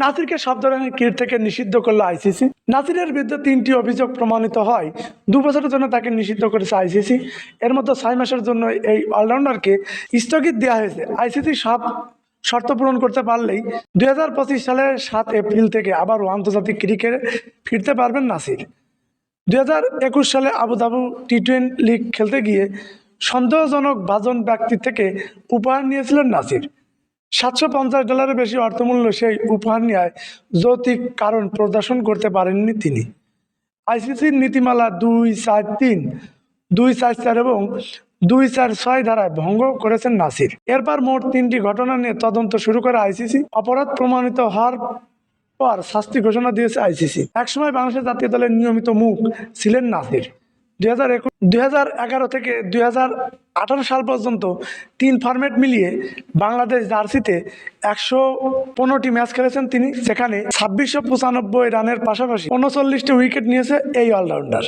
নাসিরকে সব ধরনের ক্রিকেট থেকে নিষিদ্ধ করল আইসিসি। নাসিরের বিরুদ্ধে তিনটি অভিযোগ প্রমাণিত হয়। দু বছরের জন্য তাকে নিষিদ্ধ করেছে আইসিসি। এর মধ্যে ছয় মাসের জন্য এই অলরাউন্ডারকে স্থগিত দেওয়া হয়েছে। আইসিসি সব শর্ত পূরণ করতে পারলেই দুই হাজার পঁচিশ সালের সাত এপ্রিল থেকে আবারও আন্তর্জাতিক ক্রিকেটে ফিরতে পারবেন নাসির। দুই হাজার একুশ সালে আবুধাবু টি টোয়েন্টি লিগ খেলতে গিয়ে সন্দেহজনক বাজন ব্যক্তি থেকে উপহার নিয়েছিলেন নাসির। সাতশো পঞ্চাশ ডলারের বেশি অর্থমূল্য সেই উপহার নেওয়ায় যৌতিক কারণ প্রদর্শন করতে পারেননি তিনি। আইসিসির নীতিমালা দুই চার তিন, দুই চার চার এবং দুই চার ছয় ধারায় ভঙ্গ করেছেন নাসির। এরপর মোট তিনটি ঘটনা নিয়ে তদন্ত শুরু করে আইসিসি। অপরাধ প্রমাণিত হওয়ার পর শাস্তি ঘোষণা দিয়েছে আইসিসি। একসময় বাংলাদেশ জাতীয় দলের নিয়মিত মুখ ছিলেন নাসির। দুই হাজার থেকে দুই হাজার আঠারো সাল পর্যন্ত তিন ফর্ম্যাট মিলিয়ে বাংলাদেশ জার্সিতে একশো পনেরোটি ম্যাচ খেলেছেন তিনি। সেখানে ছাব্বিশশো পঁচানব্বই রানের পাশাপাশি উনচল্লিশটি উইকেট নিয়েছে এই অলরাউন্ডার